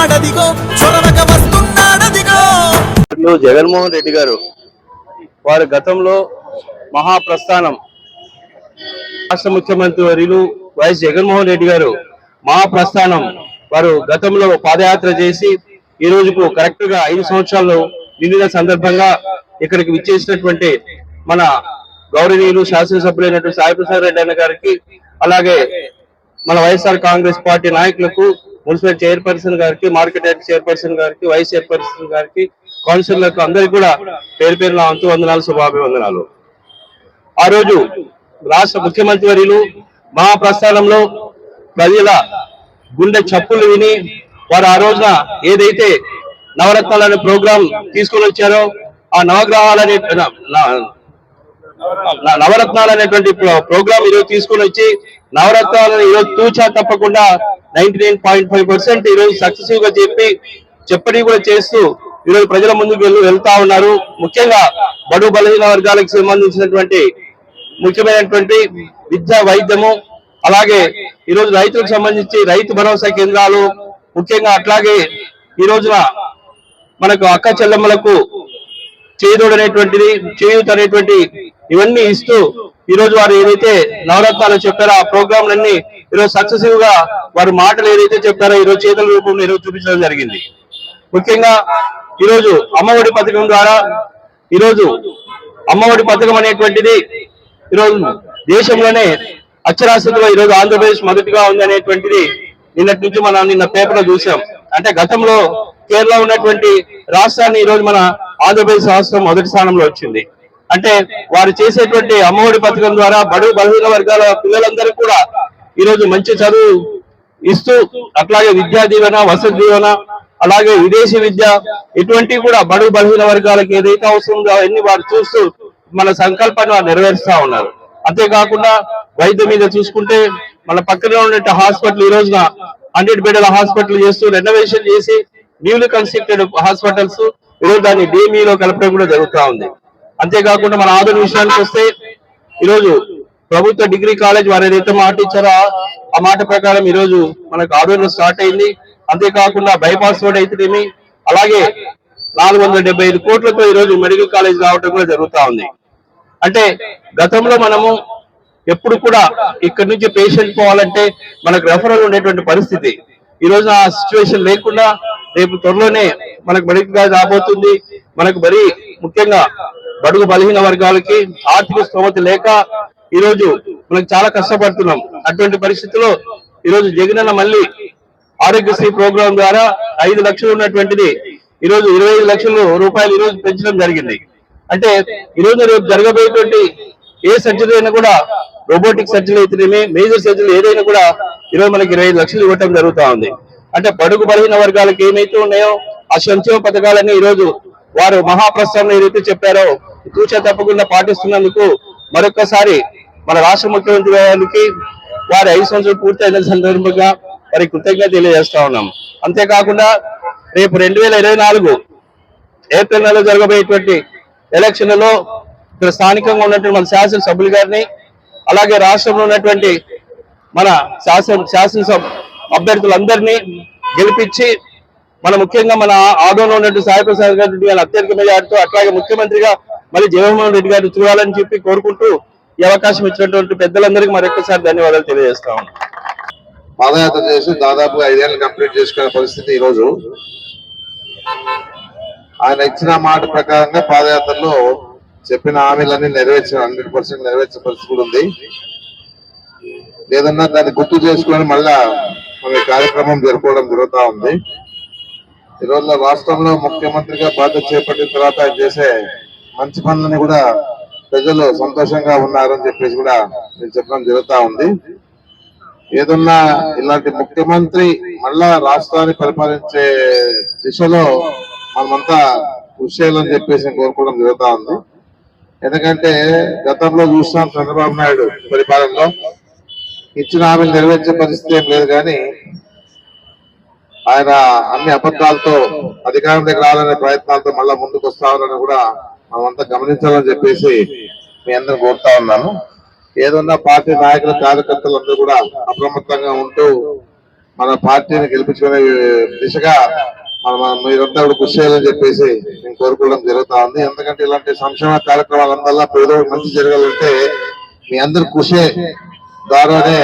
వస్తున్నాడదిగో చొరవక వస్తున్నాడదిగో. జగన్మోహన్ రెడ్డి గారు. వారు గతంలో మహాప్రస్థానం. రాష్ట్ర ముఖ్యమంత్రి వర్యులు వైఎస్ జగన్మోహన్ రెడ్డి గారు మహాప్రస్థానం. వారు గతంలో పాదయాత్ర చేసి ఈ రోజుకు కరెక్ట్గా ఐదు సంవత్సరాలు నిండిన సందర్భంగా ఇక్కడికి విచ్చేసినటువంటి మన గౌరవనీయులు శాసనసభ్యులైనటువంటి సాయిప్రసాద్ రెడ్డి అన్న గారికి అలాగే మన వైఎస్ఆర్ కాంగ్రెస్ పార్టీ నాయకులకు మున్సిపల్ చైర్పర్సన్ గారికి మార్కెట్ యార్డ్ చైర్పర్సన్ గారికి వైస్ చైర్పర్సన్ గారికి కౌన్సిలర్లకు అందరికి కూడా పేరు పేరు అంతు వందనాలు శుభాభివందనాలు. ఆ రోజు రాష్ట్ర ముఖ్యమంత్రి వర్యులు మహాప్రస్థానంలో ప్రజల గుండె చప్పులు విని వారు ఆ రోజున ఏదైతే నవరత్నాలు అనే ప్రోగ్రాం తీసుకొని వచ్చారో ఆ నవగ్రహాలనే న- నవరత్నాలు. అనేటువంటి ప్రోగ్రామ్ ఈరోజు తీసుకొని వచ్చి నవరత్నాలను ఈరోజు తూచా తప్పకుండా ninety nine point five percent ఈరోజు సక్సెసివ్గా చెప్పి చెప్పని కూడా చేస్తూ ఈరోజు ప్రజల ముందుకు వెళ్తా ఉన్నారు. ముఖ్యంగా బడు బలహీన వర్గాలకు సంబంధించినటువంటి ముఖ్యమైనటువంటి విద్య వైద్యము అలాగే ఈరోజు రైతులకు సంబంధించి రైతు భరోసా కేంద్రాలు ముఖ్యంగా అట్లాగే ఈ రోజున మనకు అక్క చెల్లెమ్మలకు చేదోడు అనేటువంటిది చేయూత అనేటువంటి ఇవన్నీ ఇస్తూ ఈ రోజు వారు ఏదైతే నవరత్నాలు చెప్పారో ఆ ప్రోగ్రాంలన్నీ ఈరోజు సక్సెసివ్గా వారు మాటలు ఏదైతే చెప్పారో ఈరోజు చేతుల రూపంలో ఈరోజు చూపించడం జరిగింది. ముఖ్యంగా ఈరోజు అమ్మఒడి పథకం ద్వారా ఈరోజు అమ్మఒడి పథకం అనేటువంటిది ఈరోజు దేశంలోనే అక్షరాస్యతలో ఈరోజు ఆంధ్రప్రదేశ్ మొదటిగా ఉంది అనేటువంటిది నిన్నటి నుంచి మనం నిన్న పేపర్లో చూసాం. అంటే గతంలో కేరళ ఉన్నటువంటి రాష్ట్రాన్ని ఈరోజు మన ఆంధ్రప్రదేశ్ రాష్ట్రం మొదటి స్థానంలో వచ్చింది. అంటే వారు చేసేటువంటి అమ్మఒడి పథకం ద్వారా బడు బలహీన వర్గాల పిల్లలందరూ కూడా ఈ రోజు మంచి చదువు ఇస్తూ అట్లాగే విద్యా దీవెన వసతి దీవెన అలాగే విదేశీ విద్య ఇటువంటివి కూడా బడు బలహీన వర్గాలకు ఏదైతే అవసరం ఉందో అవన్నీ వారు చూస్తూ మన సంకల్పాన్ని వారు నెరవేరుస్తా ఉన్నారు. అంతేకాకుండా వైద్యం మీద చూసుకుంటే మన పక్కనే ఉన్న హాస్పిటల్ ఈ రోజున హండ్రెడ్ బెడ్ల హాస్పిటల్ చేస్తూ రెనోవేషన్ చేసి న్యూలీ కన్స్ట్రక్టెడ్ హాస్పిటల్స్ ఈరోజు దాన్ని DME కలపడం కూడా జరుగుతా ఉంది. అంతేకాకుండా మన ఆధున విషయానికి వస్తే ఈరోజు ప్రభుత్వ డిగ్రీ కాలేజ్ వారు ఏదైతే మాట ఇచ్చారో ఆ- మాట ప్రకారం ఈరోజు మనకు ఆధున స్టార్ట్ అయింది. అంతేకాకుండా బైపాస్ రోడ్ అయితేనేమి అలాగే నాలుగు వందల డెబ్బై ఐదు కోట్లతో ఈ రోజు మెడికల్ కాలేజ్ రావడం కూడా జరుగుతూ ఉంది. అంటే గతంలో మనము ఎప్పుడు కూడా ఇక్కడ నుంచి పేషెంట్ పోవాలంటే మనకు రెఫరల్ ఉండేటువంటి పరిస్థితి. ఈ రోజు ఆ సిచ్యువేషన్ లేకుండా రేపు త్వరలోనే మనకు మెడికల్ కాలేజ్ రాబోతుంది. మనకు మరీ ముఖ్యంగా బడుగు బలహీన వర్గాలకి ఆర్థిక స్థోమత లేక ఈ రోజు చాలా కష్టపడుతున్నాం. అటువంటి పరిస్థితిలో ఈ రోజు జగనన్న మళ్ళీ ఆరోగ్యశ్రీ ప్రోగ్రాం ద్వారా ఐదు లక్షలు ఉన్నటువంటిది ఈ రోజు ఇరవై ఐదు లక్షల రూపాయలు ఈ రోజు పెంచడం జరిగింది. అంటే ఈ రోజు రేపు జరగబోయేటువంటి ఏ సర్జరీ అయినా కూడా రోబోటిక్ సర్జరీ అయితేనేమి మేజర్ సర్జరీ ఏదైనా కూడా ఈరోజు మనకి ఇరవై ఐదు లక్షలు ఇవ్వటం జరుగుతూ ఉంది. అంటే పడుగు బలహీన వర్గాలకు ఏమైతే ఉన్నాయో ఆ సంక్షేమ పథకాలన్నీ ఈ రోజు వారు మహాప్రస్థానం ఏదైతే చెప్పారో తూచ తప్పకుండా పాటిస్తున్నందుకు మరొకసారి మన రాష్ట్ర ముఖ్యమంత్రి గారికి వారి ఐదు సంవత్సరాలు పూర్తయిన సందర్భంగా వారి కృతజ్ఞత తెలియజేస్తా ఉన్నాం. అంతేకాకుండా రేపు రెండు వేల ఇరవై నాలుగు ఏప్రిల్ నెలలో జరగబోయేటువంటి ఎలక్షన్లలో ఇక్కడ స్థానికంగా ఉన్నటువంటి మన శాసనసభ్యులు గారిని అలాగే రాష్ట్రంలో ఉన్నటువంటి మన శాసన శాసనసభ అభ్యర్థులందరినీ గెలిపించి మన ముఖ్యంగా మన ఆదోలో ఉన్నటువంటి సాయిప్రసాద్ గారి గారి అత్యధిక మెజార్టీతో అట్లాగే ముఖ్యమంత్రిగా మళ్ళీ జగన్మోహన్ రెడ్డి గారు చూడాలని చెప్పి కోరుకుంటూ ఈ అవకాశం ఇచ్చినటువంటి పెద్దలందరికీ మరొకసారి ధన్యవాదాలు తెలియజేస్తా ఉన్నాను పాదయాత్ర చేసి దాదాపు ఐదేళ్ళు కంప్లీట్ చేసుకునే పరిస్థితి ఈ రోజు ఆయన ఇచ్చిన మాట ప్రకారంగా పాదయాత్రలో చెప్పిన హామీలన్నీ నెరవేర్చిన హండ్రెడ్ పర్సెంట్ నెరవేర్చిన పరిస్థితి కూడా ఉంది. లేదన్నా దాన్ని గుర్తు చేసుకుని మళ్ళా మన కార్యక్రమం జరుపుకోవడం జరుగుతూ ఉంది. ఈ రాష్ట్రంలో ముఖ్యమంత్రిగా బాధ్యత చేపట్టిన తర్వాత ఆయన చేసే మంచి పనులని కూడా ప్రజలు సంతోషంగా ఉన్నారని చెప్పేసి కూడా నేను చెప్పడం జరుగుతా ఉంది. ఏదన్నా ఇలాంటి ముఖ్యమంత్రి మళ్ళా రాష్ట్రాన్ని పరిపాలించే దిశలో మనమంతా కృషి చేయాలని చెప్పేసి కోరుకోవడం జరుగుతా ఉంది. ఎందుకంటే గతంలో చూస్తాం చంద్రబాబు నాయుడు పరిపాలనలో. ఇచ్చిన హామీలు నెరవేర్చే పరిస్థితి ఏం లేదు కానీ ఆయన అన్ని అబద్ధాలతో దగ్గర రావాలనే ప్రయత్నాలతో మళ్ళా ముందుకు వస్తామని కూడా మనమంతా గమనించాలని చెప్పేసి మీ అందరూ కోరుతా ఉన్నాను. ఏదన్నా పార్టీ నాయకులు కార్యకర్తలందరూ కూడా అప్రమత్తంగా ఉంటూ మన పార్టీని గెలిపించుకునే దిశగా మన మీరంతా కూడా కృషి చేయాలని చెప్పేసి నేను కోరుకోవడం జరుగుతా ఉంది. ఎందుకంటే ఇలాంటి సంక్షేమ కార్యక్రమాలందల్లా పేదవాళ్ళకి మంచి జరగాలంటే మీ అందరు కృషి ద్వారానే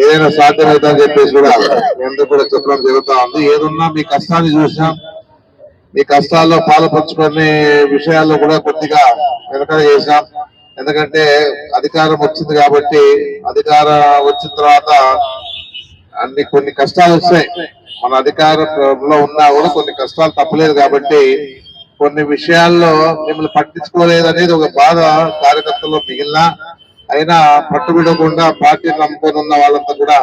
ఏదైనా సాధ్యమవుతుందని చెప్పేసి కూడా ఎందుకు అందరూ కూడా చెప్పడం జరుగుతూ ఉంది. ఏదున్నా మీ కష్టాన్ని చూసినాం మీ కష్టాల్లో పాల్పంచుకునే విషయాల్లో కూడా కొద్దిగా వెనకడ చేశాం ఎందుకంటే అధికారం వచ్చింది కాబట్టి అధికారం వచ్చిన తర్వాత అన్ని కొన్ని కష్టాలు వస్తాయి. మన అధికారంలో ఉన్నా కూడా కొన్ని కష్టాలు తప్పలేదు కాబట్టి కొన్ని విషయాల్లో మిమ్మల్ని పట్టించుకోలేదు అనేది ఒక బాధ కార్యకర్తల్లో మిగిలిన అయినా పట్టుబడకుండా పార్టీని నమ్ముకొని ఉన్న వాళ్ళంతా కూడా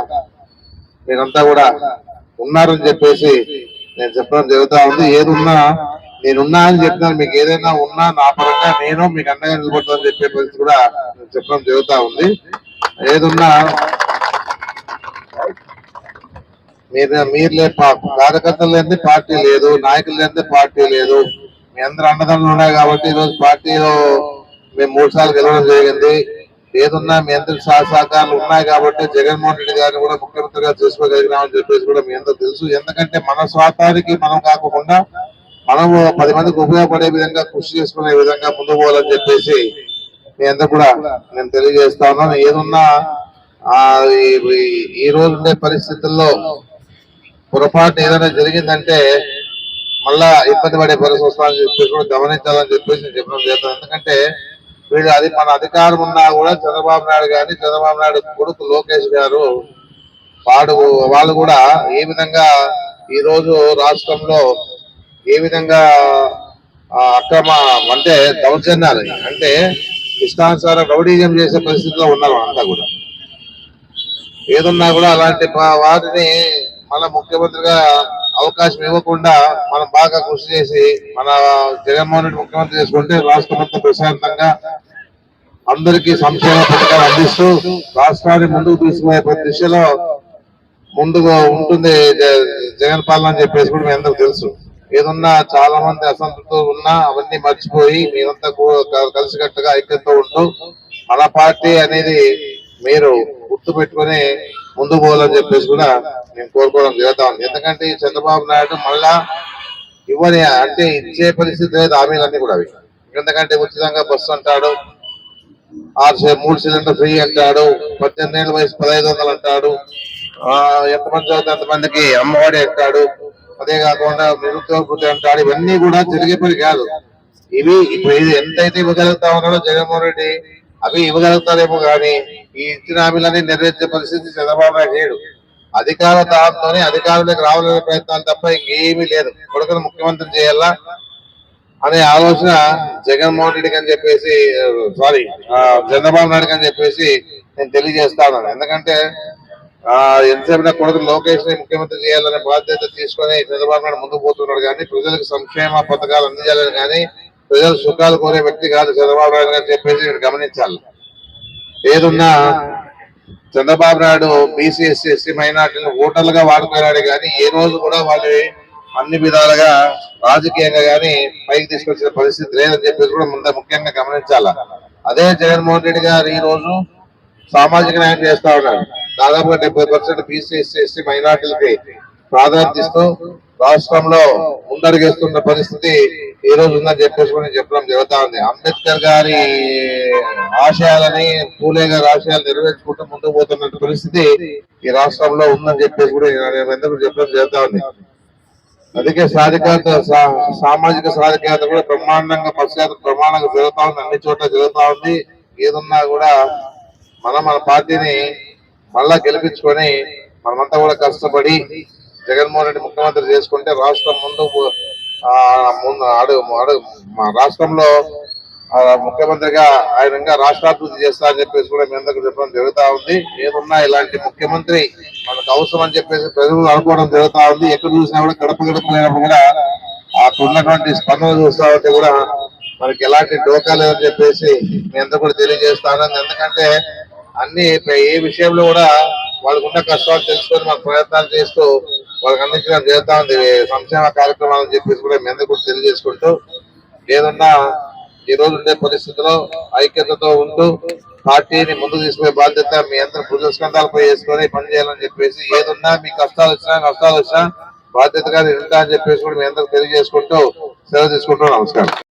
మీరంతా కూడా ఉన్నారని చెప్పేసి నేను చెప్పడం జరుగుతా ఉంది. ఏదున్నా నేనున్నా అని చెప్తున్నాను మీకు ఏదైనా ఉన్నా నా పరంగా నేను మీకు అండగా నిలబడతానని చెప్పే పరిస్థితి కూడా నేను చెప్పడం జరుగుతా ఉంది. ఏదున్నా మీరు మీరు లే కార్యకర్తలు లేని పార్టీ లేదు నాయకులు లేని పార్టీ లేదు. మీ అందరూ అన్నదండలు ఉన్నాయి కాబట్టి ఈరోజు పార్టీలో మేము మూడు సార్లు గెలవడం జరిగింది. ఏదున్నా మీ అందరి సహ సహకారాలు ఉన్నాయి కాబట్టి జగన్మోహన్ రెడ్డి గారిని కూడా ముఖ్యమంత్రిగా చేసుకోగలిగినామని చెప్పేసి కూడా మీ అందరూ తెలుసు. ఎందుకంటే మన స్వార్థానికి మనం కాకుండా మనం పది మందికి ఉపయోగపడే విధంగా కృషి చేసుకునే విధంగా ముందు పోవాలని చెప్పేసి మీ అందరు కూడా నేను తెలియజేస్తా ఉన్నాను. ఏదున్నా ఆ ఈ- రోజు ఉండే పరిస్థితుల్లో పొరపాటు ఏదైనా జరిగిందంటే మళ్ళా ఇబ్బంది పడే పరిస్థితి వస్తామని చెప్పేసి కూడా గమనించాలని చెప్పేసి నేను చెప్పడం జరుగుతుంది. ఎందుకంటే వీళ్ళు అది మన అధికారం ఉన్నా కూడా చంద్రబాబు నాయుడు గాని చంద్రబాబు నాయుడు కొడుకు లోకేష్ గారు వాడు వాళ్ళు కూడా ఏ విధంగా ఈ రోజు రాష్ట్రంలో ఏ విధంగా అక్రమ అంటే దౌర్జన్యాలు అంటే ఇష్టానుసారం రౌడీజం చేసే పరిస్థితిలో ఉన్నారు అంతా కూడా. ఏదున్నా కూడా అలాంటి ప- వాటిని మన ముఖ్యమంత్రిగా అవకాశం ఇవ్వకుండా మనం బాగా కృషి చేసి మన జగన్మోహన్ రెడ్డి ముఖ్యమంత్రి చేసుకుంటే రాష్ట్రం అంతా ప్రశాంతంగా అందరికీ సంక్షేమ పథకాలు అందిస్తూ రాష్ట్రాన్ని ముందుకు తీసుకునే దిశలో ముందుగా ఉంటుంది జ- జగన్ పాలన అని చెప్పేసి కూడా మీ అందరికి తెలుసు. ఏదన్నా చాలా మంది అసంతృప్తులు ఉన్నా అవన్నీ మర్చిపోయి మీరంతా కలిసికట్టుగా ఐక్యంతో ఉంటూ మన పార్టీ అనేది మీరు గుర్తు పెట్టుకుని ముందు పోవాలని చెప్పేసి కూడా మేము కోరుకోవడం జరుగుతా ఉంది. ఎందుకంటే ఈ చంద్రబాబు నాయుడు మళ్ళా ఇవ్వని అంటే ఇచ్చే పరిస్థితి లేదు హామీలన్నీ కూడా అవి. ఎందుకంటే ఉచితంగా బస్సు అంటాడు ఆరు సి- మూడు సిలిండర్ ఫ్రీ అంటాడు పద్దెనిమిది ఏళ్ళ వయసు పదహైదు వందలు అంటాడు ఆ ఎంతమంది చదివితే అంతమందికి అమ్మఒడి అంటాడు అదే కాకుండా నిరుద్యోగ అంటాడు ఇవన్నీ కూడా జరిగే పని కాదు. ఇవి ఇప్పుడు ఇది ఎంతైతే ఇవ్వగలుగుతా ఉన్నాడో జగన్మోహన్ రెడ్డి అవి ఇవ్వగలుగుతారేమో కానీ ఈ ఇచ్చిన హామీలన్నీ నెరవేర్చే పరిస్థితి చంద్రబాబు నాయుడు లేడు. అధికార దాంతోనే అధికారంలోకి రావాలనే ప్రయత్నాలు తప్ప ఇంకేమీ లేదు. కొడుకును ముఖ్యమంత్రి చేయాలా అనే ఆలోచన జగన్మోహన్ రెడ్డికి అని చెప్పేసి సారీ చంద్రబాబు నాయుడు అని చెప్పేసి నేను తెలియజేస్తాను ఎందుకంటే ఆ ఎంతసేపు నా కొడుకు లోకేష్ని ముఖ్యమంత్రి చేయాలనే బాధ్యత తీసుకొని చంద్రబాబు నాయుడు ముందుకు పోతున్నాడు కానీ ప్రజలకు సంక్షేమ పథకాలు అందించాలని కానీ ప్రజలు సుఖాలు కోరే వ్యక్తి కాదు చంద్రబాబు నాయుడు అని చెప్పేసి మీరు గమనించాలి. ఏదున్నా Chandrababu Naidu BC SC ST మైనార్టీలను ఓటర్లుగా వాడుకున్నాడు కానీ ఏ రోజు కూడా వాళ్ళు అన్ని విధాలుగా రాజకీయంగా కానీ పైకి తీసుకొచ్చిన పరిస్థితి లేదని చెప్పేసి కూడా ముందు ముఖ్యంగా గమనించాల. అదే జగన్మోహన్ రెడ్డి గారు ఈ రోజు సామాజిక న్యాయం చేస్తా ఉన్నారు. దాదాపుగా డెబ్బై పర్సెంట్ బీసీ ఎస్సీ ఎస్టీ మైనార్టీలకి ప్రాధాన్యత ఇస్తూ రాష్ట్రంలో ముందడుగేస్తున్న పరిస్థితి ఈ రోజు ఉందని చెప్పేసి కూడా చెప్పడం జరుగుతా ఉంది. అంబేద్కర్ గారి ఆశయాలని పూలే గారి ఆశయాలు నెరవేర్చుకుంటూ ముందుకు పోతున్న పరిస్థితి ఈ రాష్ట్రంలో ఉందని చెప్పేసి కూడా ఎందుకు చెప్పడం జరుగుతా ఉంది. అందుకే సాధికారత సా- సామాజిక సాధికారత కూడా బ్రహ్మాండంగా పశ్చాత్త ప్రమాణంగా జరుగుతా ఉంది. అన్ని చోట్ల జరుగుతా ఉంది. ఏదున్నా కూడా మనం మన పార్టీని మళ్ళా గెలిపించుకొని మనమంతా కూడా కష్టపడి జగన్మోహన్ రెడ్డి ముఖ్యమంత్రి చేసుకుంటే రాష్ట్రం ముందు అడుగు అడుగు మా రాష్ట్రంలో ముఖ్యమంత్రిగా ఆయన ఇంకా రాష్ట్రాభివృద్ధి చేస్తా అని చెప్పేసి కూడా మీ అందరికీ చెప్పడం జరుగుతా ఉంది. ఏదున్నా ఇలాంటి ముఖ్యమంత్రి మనకు అవసరం అని చెప్పేసి ప్రజలు అనుకోవడం జరుగుతా ఉంది. ఎక్కడ చూసినా కూడా గడప గడపలేనప్పుడు కూడా అక్కడున్నటువంటి స్పందన చూస్తా ఉంటే కూడా మనకి ఎలాంటి డోకా లేదని చెప్పేసి మీ అందరూ కూడా తెలియజేస్తాను ఎందుకంటే అన్ని ఏ విషయంలో కూడా వాళ్ళకున్న కష్టాలు తెలుసుకొని మన ప్రయత్నాలు చేస్తూ వాళ్ళకి అందించిన జరుగుతా ఉంది సంక్షేమ కార్యక్రమాలని చెప్పేసి కూడా మీ అందరూ కూడా తెలియజేసుకుంటూ ఏదన్నా ఈ రోజు ఉండే పరిస్థితిలో ఐక్యతతో ఉంటూ పార్టీని ముందుకు తీసుకునే బాధ్యత మీ అందరూ భుజస్కంధాలపై వేసుకొని పని చేయాలని చెప్పేసి ఏదున్నా మీ కష్టాలు వచ్చినా నష్టాలు వచ్చినా బాధ్యతగా నేను ఉంటా అని చెప్పేసి కూడా మీ అందరూ తెలియజేసుకుంటూ సెలవు తీసుకుంటూ నమస్కారం.